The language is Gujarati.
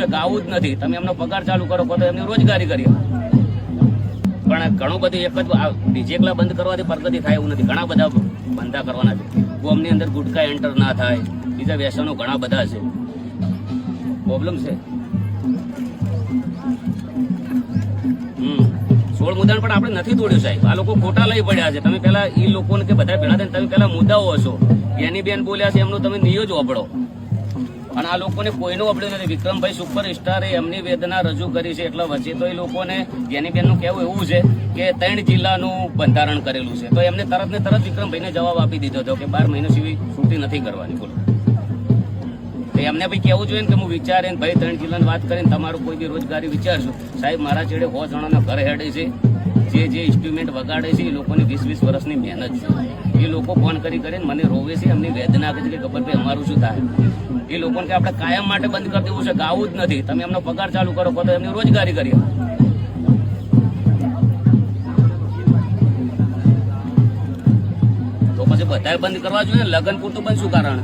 છે કે આવું જ નથી. તમે એમનો પગાર ચાલુ કરો તો એમની રોજગારી કરી પણ ઘણું બધું એક જ બીજે એકલા બંધ કરવાથી પ્રગતિ થાય એવું નથી. ઘણા બધા બંધા કરવાના છે. ગોમની અંદર ગુટકા એન્ટર ના થાય. બીજા વ્યસનો ઘણા બધા છે. પ્રોબ્લેમ છે. સોળ મુદ્દાને પણ આપણે નથી તોડ્યું સાહેબ. આ લોકો ખોટા લઈ પડ્યા છે. તમે પેલા એ લોકોને કે બધા ભેળા થઈને તમે પેલા મુદ્દાઓ હશો. એની બેન બોલ્યા છે, એમનું તમે નિયો જ વાપરો. અને આ લોકોને કોઈનું અપડ્યું નથી. વિક્રમભાઈ સુપર સ્ટારે એમની વેદના રજૂ કરી છે. એટલે વચ્ચે તો એ લોકોને બેનનું કહેવું એવું છે કે ત્રણ જિલ્લાનું બંધારણ કરેલું છે. તો એમને તરત ને તરત વિક્રમભાઈને જવાબ આપી દીધો હતો કે બાર મહિના સુધી છૂટી નથી કરવાની, બોલો. એમને ભાઈ કહેવું જોઈએ ને કે હું વિચારીને ભાઈ ત્રણ જિલ્લાની વાત કરીને તમારું કોઈ બી રોજગારી વિચારશું. સાહેબ, મારા છેડે હો જણાના ઘર હેડે છે. જે જે ઇન્સ્ટ્રુમેન્ટ વગાડે છે, એ લોકોની વીસ વીસ વર્ષની મહેનત છે. એ લોકો ફોન કરી કરીને મને રોવે છે, એમની વેદના આપે છે કે ખબર ભાઈ અમારું શું થાય? એ લોકોને કે આપણે કાયમ માટે બંધ કરી દેવું છે ગાવું જ નથી. તમે એમનો પગાર ચાલુ કરો તો એમની રોજગારી કરીએ. તો પછી બધાએ બંધ કરવા જોઈએ? લગ્ન પૂરતું બંધ શું કારણ?